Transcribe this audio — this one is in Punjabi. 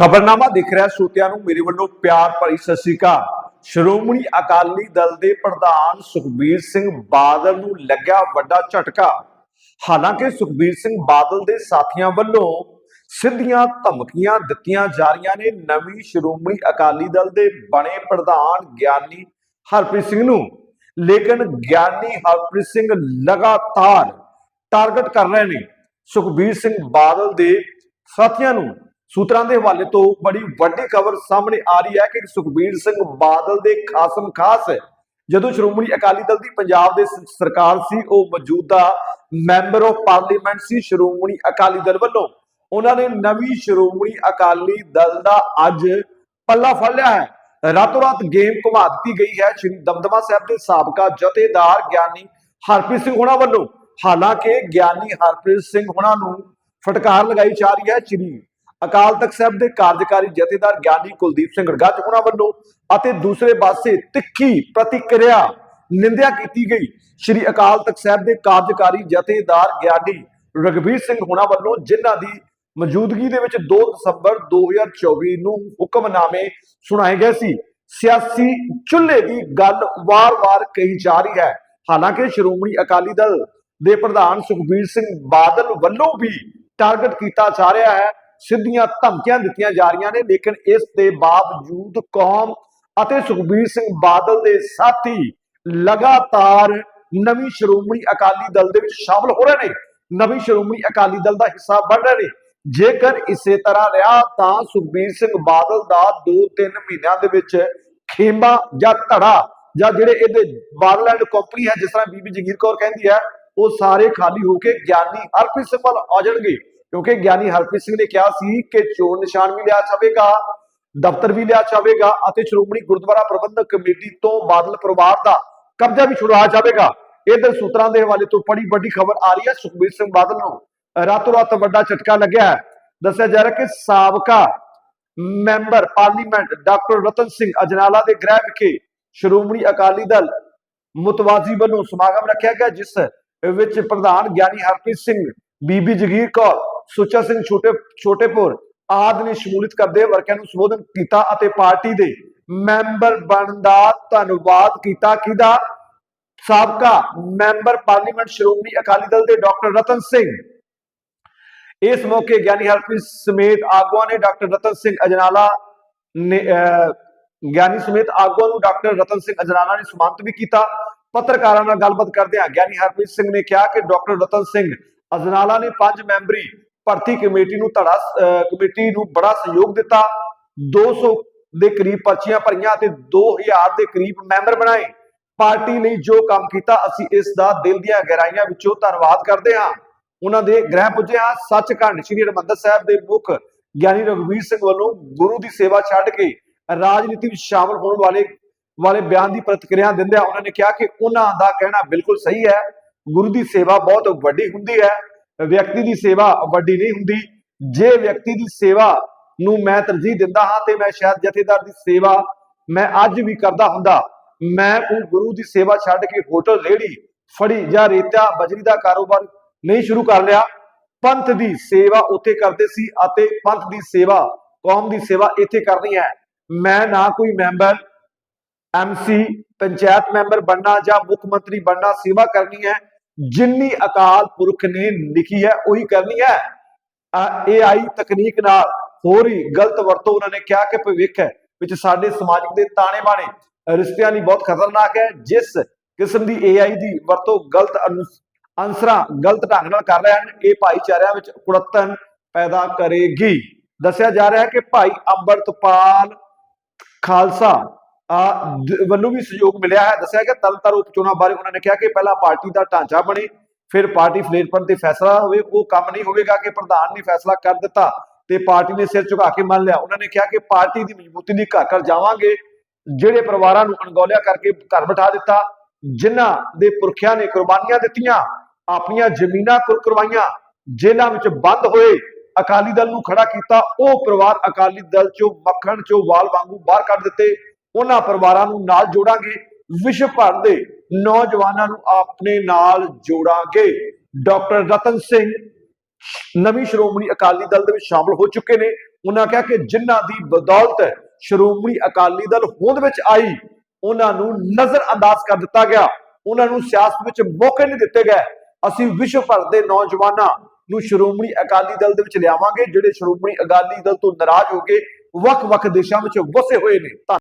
ਖਬਰਨਾਮਾ ਦਿਖ ਰਿਹਾ ਸੋਤਿਆਂ ਨੂੰ, ਮੇਰੇ ਵੱਲੋਂ ਪਿਆਰ ਭਰੀ ਸਤਿ ਸ੍ਰੀ ਅਕਾਲ। ਸ਼੍ਰੋਮਣੀ ਅਕਾਲੀ ਦਲ ਦੇ ਪ੍ਰਧਾਨ ਸੁਖਬੀਰ ਸਿੰਘ ਬਾਦਲ ਨੂੰ ਲੱਗਿਆ ਵੱਡਾ ਝਟਕਾ। ਹਾਲਾਂਕਿ ਸੁਖਬੀਰ ਸਿੰਘ ਬਾਦਲ ਦੇ ਸਾਥੀਆਂ ਵੱਲੋਂ ਸਿੱਧੀਆਂ ਧਮਕੀਆਂ ਦਿੱਤੀਆਂ ਜਾ ਰਹੀਆਂ ਨੇ, ਨਵੀਂ ਸ਼੍ਰੋਮਣੀ ਅਕਾਲੀ ਦਲ ਦੇ ਬਣੇ ਪ੍ਰਧਾਨ ਗਿਆਨੀ ਹਰਪ੍ਰੀਤ ਸਿੰਘ ਨੂੰ। ਲੇਕਿਨ ਗਿਆਨੀ ਹਰਪ੍ਰੀਤ ਸਿੰਘ ਲਗਾਤਾਰ ਟਾਰਗੇਟ ਕਰ ਰਹੇ ਨੇ। ਸੁਖਬੀਰ ਸਿੰਘ ਬਾਦਲ ਦੇ ਸਾਥੀਆਂ ਨੂੰ ਸੂਤਰਾਂ ਦੇ ਹਵਾਲੇ ਤੋਂ ਬੜੀ ਵੱਡੀ ਖਬਰ ਸਾਹਮਣੇ ਆ ਰਹੀ ਹੈ ਕਿ ਸੁਖਬੀਰ ਸਿੰਘ ਬਾਦਲ ਦੇ ਖਾਸਮ ਖਾਸ ਜਦੋਂ ਸ਼੍ਰੋਮਣੀ ਅਕਾਲੀ ਦਲ ਦੀ ਪੰਜਾਬ ਦੇ ਸਰਕਾਰ ਸੀ, ਉਹ ਮੌਜੂਦਾ ਮੈਂਬਰ ਆਫ ਪਾਰਲੀਮੈਂਟ ਸੀ ਸ਼੍ਰੋਮਣੀ ਅਕਾਲੀ ਦਲ ਵੱਲੋਂ। ਉਹਨਾਂ ਨੇ ਨਵੀਂ ਸ਼੍ਰੋਮਣੀ ਅਕਾਲੀ ਦਲ ਦਾ ਅੱਜ ਪੱਲਾ ਫੜ ਲਿਆ ਹੈ। ਰਾਤੋਂ ਰਾਤ ਗੇਮ ਘੁਮਾ ਦਿੱਤੀ ਗਈ ਹੈ। ਸ਼੍ਰੀ ਦਮਦਮਾ ਸਾਹਿਬ ਦੇ ਸਾਬਕਾ ਜਥੇਦਾਰ ਗਿਆਨੀ ਹਰਪ੍ਰੀਤ ਸਿੰਘ ਹੋਣਾ ਵੱਲੋਂ। ਹਾਲਾਂਕਿ ਗਿਆਨੀ ਹਰਪ੍ਰੀਤ ਸਿੰਘ ਹੋਣਾ ਨੂੰ ਫਟਕਾਰ ਲਗਾਈ ਜਾ ਰਹੀ ਹੈ। ਸ਼੍ਰੀ ਅਕਾਲ ਤਖਤ ਸਾਹਿਬ ਦੇ ਕਾਰਜਕਾਰੀ ਜਥੇਦਾਰ ਗਿਆਨੀ ਕੁਲਦੀਪ ਸਿੰਘ ਗੱਜ ਹੋਣਾ ਵੱਲੋਂ ਅਤੇ ਦੂਸਰੇ ਪਾਸੇ ਤਿੱਖੀ ਪ੍ਰਤੀਕਿਰਿਆ ਨਿੰਦਿਆ ਕੀਤੀ ਗਈ। ਸ਼੍ਰੀ ਅਕਾਲ ਤਖਤ ਸਾਹਿਬ ਦੇ ਕਾਰਜਕਾਰੀ ਜਥੇਦਾਰ ਗਿਆਨੀ ਰਗਵੀਰ ਸਿੰਘ ਹੋਣਾ ਵੱਲੋਂ ਜਿਨ੍ਹਾਂ ਦੀ ਮੌਜੂਦਗੀ ਦੇ ਵਿੱਚ 2 ਦਸੰਬਰ 2024 ਨੂੰ ਹੁਕਮਨਾਮੇ ਸੁਣਾਏ ਗਏ ਸੀ, ਸਿਆਸੀ ਚੁੱਲ੍ਹੇ ਦੀ ਗੱਲ ਵਾਰ-ਵਾਰ ਕਹੀ ਜਾ ਰਹੀ ਹੈ। ਹਾਲਾਂਕਿ ਸ਼੍ਰੋਮਣੀ ਅਕਾਲੀ ਦਲ ਦੇ ਪ੍ਰਧਾਨ ਸੁਖਬੀਰ ਸਿੰਘ ਬਾਦਲ ਵੱਲੋਂ ਵੀ ਟਾਰਗੇਟ ਕੀਤਾ ਜਾ ਰਿਹਾ ਹੈ। ਸਿੱਧੀਆਂ ਧਮਕੀਆਂ ਦਿੱਤੀਆਂ ਜਾ ਰਹੀਆਂ ਨੇ, ਲੇਕਿਨ ਇਸ ਦੇ ਬਾਵਜੂਦ ਕੌਮ ਅਤੇ ਸੁਖਬੀਰ ਸਿੰਘ ਬਾਦਲ ਦੇ ਸਾਥੀ ਲਗਾਤਾਰ ਨਵੀਂ ਸ਼੍ਰੋਮਣੀ ਅਕਾਲੀ ਦਲ ਦੇ ਵਿੱਚ ਸ਼ਾਮਲ ਹੋ ਰਹੇ ਨੇ, ਨਵੀਂ ਸ਼੍ਰੋਮਣੀ ਅਕਾਲੀ ਦਲ ਦਾ ਹਿੱਸਾ ਬਣ ਰਹੇ ਨੇ। ਜੇਕਰ ਇਸੇ ਤਰ੍ਹਾਂ ਰਿਹਾ ਤਾਂ ਸੁਖਬੀਰ ਸਿੰਘ ਬਾਦਲ ਦਾ 2-3 ਮਹੀਨਿਆਂ ਦੇ ਵਿੱਚ ਖੇਮਾ ਜਾਂ ਧੜਾ ਜਾਂ ਜਿਹੜੇ ਇਹਦੇ ਬਾਦਲ ਕੰਪਨੀ ਹੈ, ਜਿਸ ਤਰ੍ਹਾਂ ਬੀਬੀ ਜਗੀਰ ਕੌਰ ਕਹਿੰਦੀ ਹੈ, ਉਹ ਸਾਰੇ ਖਾਲੀ ਹੋ ਕੇ ਗਿਆਨੀ ਹਰਪ੍ਰੀਤ ਸਿੰਘ ਵੱਲ ਆ ਜਾਣਗੇ। ਕਿਉਂਕਿ ਗਿਆਨੀ ਹਰਪ੍ਰੀਤ ਸਿੰਘ ਨੇ ਕਿਹਾ ਸੀ ਕਿ ਚੋਣ ਨਿਸ਼ਾਨ ਵੀ ਲਿਆ ਜਾਵੇਗਾ, ਦਫ਼ਤਰ ਵੀ ਲਿਆ ਜਾਵੇਗਾ ਅਤੇ ਸ਼੍ਰੋਮਣੀ ਗੁਰਦੁਆਰਾ ਪ੍ਰਬੰਧਕ ਕਮੇਟੀ ਤੋਂ ਬਾਦਲ ਪਰਿਵਾਰ ਦਾ ਕਬਜ਼ਾ ਵੀ ਛੁਡਾਇਆ ਜਾਵੇਗਾ। ਇਧਰ ਸੂਤਰਾਂ ਦੇ ਹਵਾਲੇ ਤੋਂ ਬੜੀ ਵੱਡੀ ਖਬਰ ਆ ਰਹੀ ਹੈ, ਸੁਖਬੀਰ ਸਿੰਘ ਬਾਦਲ ਨੂੰ ਰਾਤੋਂ ਰਾਤ ਵੱਡਾ ਝਟਕਾ ਲੱਗਿਆ ਹੈ। ਦੱਸਿਆ ਜਾ ਰਿਹਾ ਕਿ ਸਾਬਕਾ member parliament doctor Ratan Singh Ajnala ਦੇ ਗ੍ਰਹਿ ਵਿਖੇ ਸ਼੍ਰੋਮਣੀ ਅਕਾਲੀ ਦਲ ਮੁਤਵਾਜ਼ੀ ਵੱਲੋਂ ਸਮਾਗਮ ਰੱਖਿਆ ਗਿਆ, ਜਿਸ ਵਿੱਚ ਪ੍ਰਧਾਨ ਗਿਆਨੀ ਹਰਪ੍ਰੀਤ ਸਿੰਘ, ਬੀਬੀ ਜਗੀਰ ਕੌਰ ਸੁੱਚਾ ਸਿੰਘ ਛੋਟੇ ਛੋਟੇਪੁਰ ਆਦਿ ਨੇ ਸ਼ਮੂਲੀਅਤ ਕਰਦੇ ਵਰਕਿਆਂ ਨੂੰ ਸੰਬੋਧਨ ਕੀਤਾ ਅਤੇ ਪਾਰਟੀ ਦੇ ਮੈਂਬਰ ਬਣਨ ਦਾ ਧੰਨਵਾਦ ਕੀਤਾ। ਕਿਹਦਾ? ਸਾਬਕਾ ਮੈਂਬਰ ਪਾਰਲੀਮੈਂਟ ਸ਼੍ਰੋਮਣੀ ਅਕਾਲੀ ਦਲ ਦੇ ਡਾਕਟਰ ਰਤਨ ਸਿੰਘ। ਇਸ ਮੌਕੇ ਗਿਆਨੀ ਹਰਪ੍ਰੀਤ ਸਮੇਤ ਆਗੂਆਂ ਨੇ ਡਾਕਟਰ ਰਤਨ ਸਿੰਘ ਅਜਨਾਲਾ ਨੇ ਅਹ, ਗਿਆਨੀ ਸਮੇਤ ਆਗੂਆਂ ਨੂੰ ਡਾਕਟਰ ਰਤਨ ਸਿੰਘ ਅਜਨਾਲਾ ਨੇ ਸਮਾਨਤ ਵੀ ਕੀਤਾ। ਪੱਤਰਕਾਰਾਂ ਨਾਲ ਗੱਲਬਾਤ ਕਰਦਿਆਂ ਗਿਆਨੀ ਹਰਪ੍ਰੀਤ ਸਿੰਘ ਨੇ ਕਿਹਾ ਕਿ ਡਾਕਟਰ ਰਤਨ ਸਿੰਘ ਅਜਨਾਲਾ ਨੇ ਪੰਜ ਮੈਂਬਰੀ ਭਰਤੀ ਕਮੇਟੀ ਨੂੰ ਧੜਾ ਕਮੇਟੀ ਨੂੰ ਬੜਾ ਸਹਿਯੋਗ ਦਿੱਤਾ। 200 ਦੇ ਕਰੀਬ ਪਰਚੀਆਂ ਭਰੀਆਂ ਅਤੇ 2000 ਦੇ ਕਰੀਬ ਮੈਂਬਰ ਬਣਾਏ। ਪਾਰਟੀ ਲਈ ਜੋ ਕੰਮ ਕੀਤਾ ਅਸੀਂ ਇਸ ਦਾ ਦਿਲ ਦੀਆਂ ਗਹਿਰਾਈਆਂ ਵਿੱਚੋਂ ਧੰਨਵਾਦ ਕਰਦੇ ਹਾਂ। ਉਹਨਾਂ ਦੇ ਗ੍ਰਹਿ ਪੁੱਜੇ ਹਾਂ। ਸੱਚਖੰਡ ਸ੍ਰੀ ਹਰਿਮੰਦਰ ਸਾਹਿਬ ਦੇ ਮੁੱਖ ਗਿਆਨੀ ਰਘਵੀਰ ਸਿੰਘ ਵੱਲੋਂ ਗੁਰੂ ਦੀ ਸੇਵਾ ਛੱਡ ਕੇ ਰਾਜਨੀਤੀ ਵਿੱਚ ਸ਼ਾਮਲ ਹੋਣ ਵਾਲੇ ਵਾਲੇ ਬਿਆਨ ਦੀ ਪ੍ਰਤੀਕਿਰਿਆ ਦਿੰਦਿਆਂ ਉਹਨਾਂ ਨੇ ਕਿਹਾ ਕਿ ਉਹਨਾਂ ਦਾ ਕਹਿਣਾ ਬਿਲਕੁਲ ਸਹੀ ਹੈ। ਗੁਰੂ ਦੀ ਸੇਵਾ ਬਹੁਤ ਵੱਡੀ ਹੁੰਦੀ ਹੈ। ਵਿਅਕਤੀ ਦੀ ਸੇਵਾ ਵੱਡੀ ਨਹੀਂ ਹੁੰਦੀ। ਜੇ ਵਿਅਕਤੀ ਦੀ ਸੇਵਾ ਨੂੰ ਮੈਂ ਤਰਜੀਹ ਦਿੰਦਾ ਹਾਂ ਤੇ ਮੈਂ ਸ਼ਾਇਦ ਜਥੇਦਾਰ ਦੀ ਸੇਵਾ ਮੈਂ ਅੱਜ ਵੀ ਕਰਦਾ ਹੁੰਦਾ। ਮੈਂ ਉਹ ਗੁਰੂ ਦੀ ਸੇਵਾ ਛੱਡ ਕੇ ਹੋਟਲ ਰੇੜੀ ਫੜੀ ਜਾਂ ਰੇਤਾ ਬਜਰੀ ਦਾ ਕਾਰੋਬਾਰ ਨਹੀਂ ਸ਼ੁਰੂ ਕਰ ਲਿਆ। ਪੰਥ ਦੀ ਸੇਵਾ ਉੱਥੇ ਕਰਦੇ ਸੀ ਅਤੇ ਪੰਥ ਦੀ ਸੇਵਾ, ਕੌਮ ਦੀ ਸੇਵਾ ਇੱਥੇ ਕਰਨੀ ਹੈ। ਮੈਂ ਨਾ ਕੋਈ ਮੈਂਬਰ ਐਮਸੀ ਪੰਚਾਇਤ ਮੈਂਬਰ ਬਣਨਾ ਜਾਂ ਮੁੱਖ ਮੰਤਰੀ ਬਣਨਾ ਸੇਵਾ ਕਰਨੀ ਹੈ। ਜਿੰਨੀ ਅਕਾਲ ਪੁਰਖ ਨੇ ਲਿਖੀ ਹੈ, ਉਹੀ ਕਰਨੀ ਹੈ। ਏਆਈ ਤਕਨੀਕ ਨਾਲ ਹੋ ਰਹੀ ਗਲਤ ਵਰਤੋਂ ਉਹਨਾਂ ਨੇ ਕਿਹਾ ਕਿ ਭਵਿੱਖ ਵਿੱਚ ਸਾਡੇ ਸਮਾਜਿਕ ਦੇ ਤਾਣੇ ਬਾਣੇ ਰਿਸ਼ਤਿਆਂ ਲਈ ਬਹੁਤ ਖਤਰਨਾਕ ਹੈ, ਜਿਸ ਕਿਸਮ ਦੀ ਏਆਈ ਦੀ ਵਰਤੋਂ ਗਲਤ ਅਨੁ- ਅਨਸਰਾਂ ਗਲਤ ਢੰਗ ਨਾਲ ਕਰ ਰਹੇ ਹਨ, ਇਹ ਭਾਈਚਾਰਿਆਂ ਵਿੱਚ ਕੁੜੱਤਨ ਪੈਦਾ ਕਰੇਗੀ। ਦੱਸਿਆ ਜਾ ਰਿਹਾ ਹੈ ਕਿ ਭਾਈ ਅੰਮ੍ਰਿਤਪਾਲ ਖਾਲਸਾ ਵੱਲੋਂ ਵੀ ਸਹਿਯੋਗ ਮਿਲਿਆ ਹੈ। ਦੱਸਿਆ ਕਿ ਤਰਨਤਾਰਨ ਉਪ ਚੋਣਾਂ ਬਾਰੇ ਉਹਨਾਂ ਨੇ ਕਿਹਾ ਕਿ ਪਹਿਲਾਂ ਪਾਰਟੀ ਦਾ ਢਾਂਚਾ ਬਣੇ, ਫਿਰ ਪਾਰਟੀ ਫਲੇਟਪਨ ਤੇ ਫੈਸਲਾ ਹੋਵੇ। ਉਹ ਕੰਮ ਨਹੀਂ ਹੋਵੇਗਾ ਕਿ ਪ੍ਰਧਾਨ ਨੇ ਫੈਸਲਾ ਕਰ ਦਿੱਤਾ ਤੇ ਪਾਰਟੀ ਨੇ ਸਿਰ ਝੁਕਾ ਕੇ ਮੰਨ ਲਿਆ। ਉਹਨਾਂ ਨੇ ਕਿਹਾ ਕਿ ਪਾਰਟੀ ਦੀ ਮਜ਼ਬੂਤੀ ਲਈ ਘਰ ਘਰ ਜਾਵਾਂਗੇ। ਜਿਹੜੇ ਪਰਿਵਾਰਾਂ ਨੂੰ ਅਣਗੌਲਿਆ ਕਰਕੇ ਘਰ ਬਿਠਾ ਦਿੱਤਾ, ਜਿਨ੍ਹਾਂ ਦੇ ਪੁਰਖਿਆਂ ਨੇ ਕੁਰਬਾਨੀਆਂ ਦਿੱਤੀਆਂ, ਆਪਣੀਆਂ ਜ਼ਮੀਨਾਂ ਕੁਰ ਕਰਵਾਈਆਂ ਜੇਲ੍ਹਾਂ ਵਿੱਚ ਬੰਦ ਹੋਏ, ਅਕਾਲੀ ਦਲ ਨੂੰ ਖੜਾ ਕੀਤਾ, ਉਹ ਪਰਿਵਾਰ ਅਕਾਲੀ ਦਲ ਚੋਂ ਮੱਖਣ ਚੋਂ ਵਾਲ ਵਾਂਗੂ ਬਾਹਰ ਕੱਢ ਦਿੱਤੇ। ਉਹਨਾਂ ਪਰਿਵਾਰਾਂ ਨੂੰ ਨਾਲ ਜੋੜਾਂਗੇ, ਵਿਸ਼ਵ ਭਰ ਦੇ ਨੌਜਵਾਨਾਂ ਨੂੰ ਆਪਣੇ ਨਾਲ ਜੋੜਾਂਗੇ। ਡਾਕਟਰ ਰਤਨ ਸਿੰਘ, ਨਵੀਂ ਸ਼੍ਰੋਮਣੀ ਅਕਾਲੀ ਦਲ ਦੇ ਵਿੱਚ ਸ਼ਾਮਲ ਹੋ ਚੁੱਕੇ ਨੇ। ਉਹਨਾਂ ਕਿਹਾ ਕਿ ਜਿਨ੍ਹਾਂ ਦੀ ਬਦੌਲਤ ਸ਼੍ਰੋਮਣੀ ਅਕਾਲੀ ਦਲ ਹੋਂਦ ਵਿੱਚ ਆਈ, ਉਹਨਾਂ ਨੂੰ ਨਜ਼ਰ ਅੰਦਾਜ਼ ਕਰ ਦਿੱਤਾ ਗਿਆ। ਉਹਨਾਂ ਨੂੰ ਸਿਆਸਤ ਵਿੱਚ ਮੌਕੇ ਨਹੀਂ ਦਿੱਤੇ ਗਏ। ਅਸੀਂ ਵਿਸ਼ਵ ਭਰ ਦੇ ਨੌਜਵਾਨਾਂ ਨੂੰ ਸ਼੍ਰੋਮਣੀ ਅਕਾਲੀ ਦਲ ਦੇ ਵਿੱਚ ਲਿਆਵਾਂਗੇ, ਜਿਹੜੇ ਸ਼੍ਰੋਮਣੀ ਅਕਾਲੀ ਦਲ ਤੋਂ ਨਾਰਾਜ਼ ਹੋ ਕੇ ਵੱਖ-ਵੱਖ ਦੇਸ਼ਾਂ ਵਿੱਚ ਵਸੇ ਹੋਏ ਨੇ। ਧੰਨ-